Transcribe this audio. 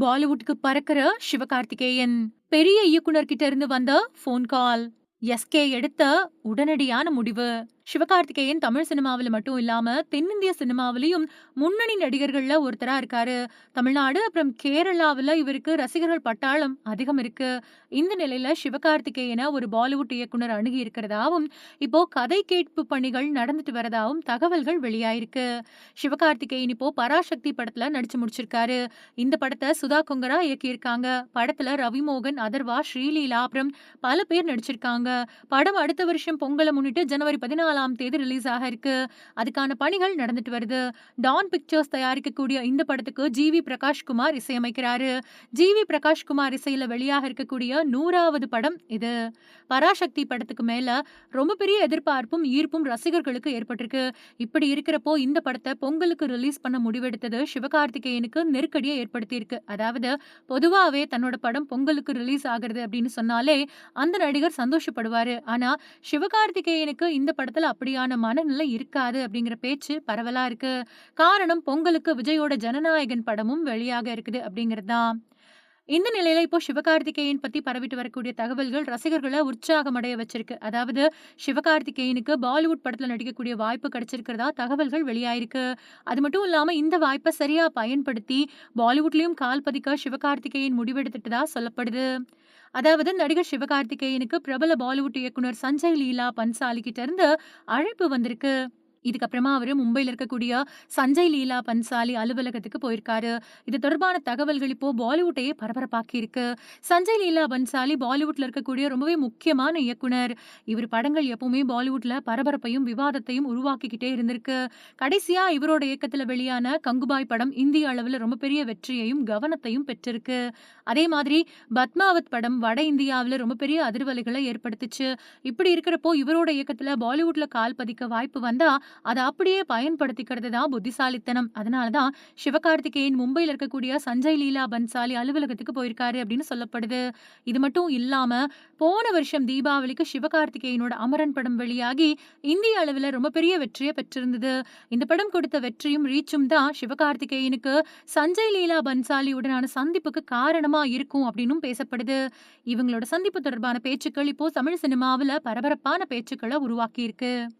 பாலிவுட்க்கு பறக்கிற சிவகார்த்திகேயன் பெரிய இயக்குனர் கிட்ட இருந்து வந்த ஃபோன் கால் எஸ்கே எடுத்த உடனடியான முடிவு. சிவகார்த்திகேயன் தமிழ் சினிமாவில் மட்டும் இல்லாம தென்னிந்திய சினிமாவிலையும் முன்னணி நடிகர்கள்ல ஒருத்தரா இருக்காரு. தமிழ்நாடு அப்புறம் கேரளாவில் இவருக்கு ரசிகர்கள் பட்டாளம் அதிகம் இருக்கு. இந்த நிலையில சிவகார்த்திகேயனை ஒரு பாலிவுட் இயக்குனர் அணுகி இருக்கிறதாவும் இப்போ கதை கேட்பு பணிகள் நடந்துட்டு வரதாவும் தகவல்கள் வெளியாயிருக்கு. சிவகார்த்திகேயன் இப்போ பராசக்தி படத்துல நடிச்சு முடிச்சிருக்காரு. இந்த படத்தை சுதா கொங்கரா இயக்கியிருக்காங்க. படத்துல ரவிமோகன் அதர்வா ஸ்ரீலீலா அப்புறம் பல பேர் நடிச்சிருக்காங்க. படம் அடுத்த வருஷம் பொங்கலை முன்னிட்டு ஜனவரி பதினாலாம் தேதி ரிலீஸ் ஆக இருக்கு. அதுக்கான பணிகள் நடந்துட்டு வருது. டான் பிக்சர்ஸ் தயாரிக்கக்கூடிய இந்த படத்துக்கு ஜி வி பிரகாஷ்குமார் இசையமைக்கிறாரு. ஜி வி பிரகாஷ்குமார் இசையில வெளியாக இருக்கக்கூடிய நூறாவது படம் இது. பராசக்தி படத்துக்கு மேல ரொம்ப பெரிய எதிர்பார்ப்பும் ஈர்ப்பும் ரசிகர்களுக்கு ஏற்பட்டிருக்கு. இப்படி இருக்கிறப்போ இந்த படத்தை பொங்கலுக்கு ரிலீஸ் பண்ண முடிவெடுத்தது சிவகார்த்திகேயனுக்கு நெருக்கடியை ஏற்படுத்தியிருக்கு. அதாவது பொதுவாகவே தன்னோட படம் பொங்கலுக்கு ரிலீஸ் ஆகிறது அப்படின்னு சொன்னாலே அந்த நடிகர் சந்தோஷப்படுவாரு. ஆனா சிவகார்த்திகேயனுக்கு இந்த படத்துல அப்படியான மனநிலை இருக்காது அப்படிங்கிற பேச்சு பரவலா இருக்கு. காரணம் பொங்கலுக்கு விஜயோட ஜனநாயகன் படமும் வெளியாக இருக்குது அப்படிங்கிறது தான் இந்த நிலையில இப்போ சிவகார்த்திகேயன் பத்தி பரவிட்டு வரக்கூடிய தகவல்கள் ரசிகர்களை உற்சாகமடைய வச்சிருக்கு. அதாவது சிவகார்த்திகேயனுக்கு பாலிவுட் படத்துல நடிக்கக்கூடிய வாய்ப்பு கிடைச்சிருக்கிறதா தகவல்கள் வெளியாயிருக்கு. அது மட்டும் இல்லாம இந்த வாய்ப்பை சரியா பயன்படுத்தி பாலிவுட்லயும் கால் பதிக்க சிவகார்த்திகேயன் முடிவெடுத்துட்டதா சொல்லப்படுது. அதாவது நடிகர் சிவகார்த்திகேயனுக்கு பிரபல பாலிவுட் இயக்குனர் சஞ்சய் லீலா பன்சாலி கிட்ட இருந்து அழைப்பு வந்திருக்கு. இதுக்கப்புறமா அவர் மும்பையில் இருக்கக்கூடிய சஞ்சய் லீலா பன்சாலி அலுவலகத்துக்கு போயிருக்காரு. இது தொடர்பான தகவல்கள் இப்போ பாலிவுட்டையே பரபரப்பாக்கி இருக்கு சஞ்சய் லீலா பன்சாலி பாலிவுட்ல இருக்கக்கூடிய ரொம்பவே முக்கியமான இயக்குனர். இவர் படங்கள் எப்பவுமே பாலிவுட்ல பரபரப்பையும் விவாதத்தையும் உருவாக்கிக்கிட்டே இருந்திருக்கு. கடைசியா இவரோட இயக்கத்துல வெளியான கங்குபாய் படம் இந்திய அளவில் ரொம்ப பெரிய வெற்றியையும் கவனத்தையும் பெற்றிருக்கு. அதே மாதிரி பத்மாவத் படம் வட இந்தியாவில் ரொம்ப பெரிய அதிர்வலைகளை ஏற்படுத்துச்சு. இப்படி இருக்கிறப்போ இவரோட இயக்கத்துல பாலிவுட்ல கால் பதிக்க வாய்ப்பு வந்தா அதை அப்படியே பயன்படுத்திக்கிறது தான் புத்திசாலித்தனம். அதனால தான் சிவகார்த்திகேயன் மும்பையில் இருக்கக்கூடிய சஞ்சய் லீலா பன்சாலி அலுவலகத்துக்கு போயிருக்காரு அப்படின்னு சொல்லப்படுது. இது மட்டும் இல்லாம போன வருஷம் தீபாவளிக்கு சிவகார்த்திகேயனோட அமரன் படம் வெளியாகி இந்திய அளவில் ரொம்ப பெரிய வெற்றியை பெற்றிருந்தது. இந்த படம் கொடுத்த வெற்றியும் ரீச்சும் தான் சிவகார்த்திகேயனுக்கு சஞ்சய் லீலா பன்சாலியுடனான சந்திப்புக்கு காரணமா இருக்கும் அப்படின்னும் பேசப்படுது. இவங்களோட சந்திப்பு தொடர்பான பேச்சுக்கள் இப்போ தமிழ் சினிமாவில் பரபரப்பான பேச்சுக்களை உருவாக்கியிருக்கு.